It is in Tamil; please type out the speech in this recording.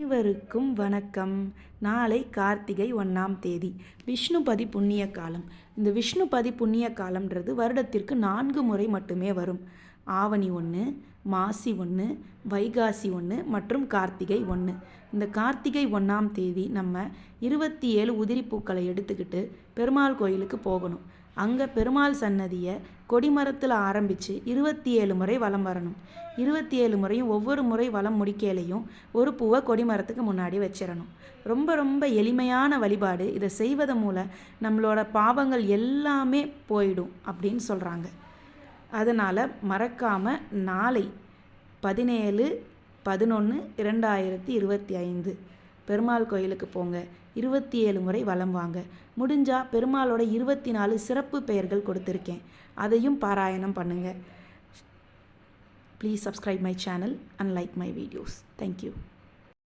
அனைவருக்கும் வணக்கம். நாளை கார்த்திகை ஒன்றாம் தேதி. விஷ்ணுபதி புண்ணிய காலம். இந்த விஷ்ணுபதி புண்ணிய காலம்ன்றது வருடத்திற்கு நான்கு முறை மட்டுமே வரும். ஆவணி ஒன்று மாசி ஒன்று வைகாசி ஒன்று மற்றும் கார்த்திகை ஒன்று இந்த கார்த்திகை ஒன்றாம் தேதி நம்ம இருபத்தி ஏழு உதிரி பூக்களை எடுத்துக்கிட்டு பெருமாள் கோயிலுக்கு போகணும். அங்கே பெருமாள் சன்னதியை கொடிமரத்தில் ஆரம்பித்து இருபத்தி ஏழு முறை வலம் வரணும். இருபத்தி ஏழு முறையும் ஒவ்வொரு முறை வலம் முடிக்கையிலையும் ஒரு பூவை கொடிமரத்துக்கு முன்னாடி வச்சிடணும். ரொம்ப ரொம்ப எளிமையான வழிபாடு. இதை செய்வதன் மூலம் நம்மளோட பாவங்கள் எல்லாமே போயிடும் அப்படின்னு சொல்கிறாங்க அதனால் மறக்காமல் நாளை பதினேழு பதினொன்று இரண்டாயிரத்தி இருபத்தி ஐந்து பெருமாள் கோயிலுக்கு போங்க. இருபத்தி ஏழு முறை வலம் வாங்க. முடிஞ்சால் பெருமாளோட இருபத்தி நாலு சிறப்பு பெயர்கள் கொடுத்துருக்கேன். அதையும் பாராயணம் பண்ணுங்கள் please subscribe my channel and like my videos thank you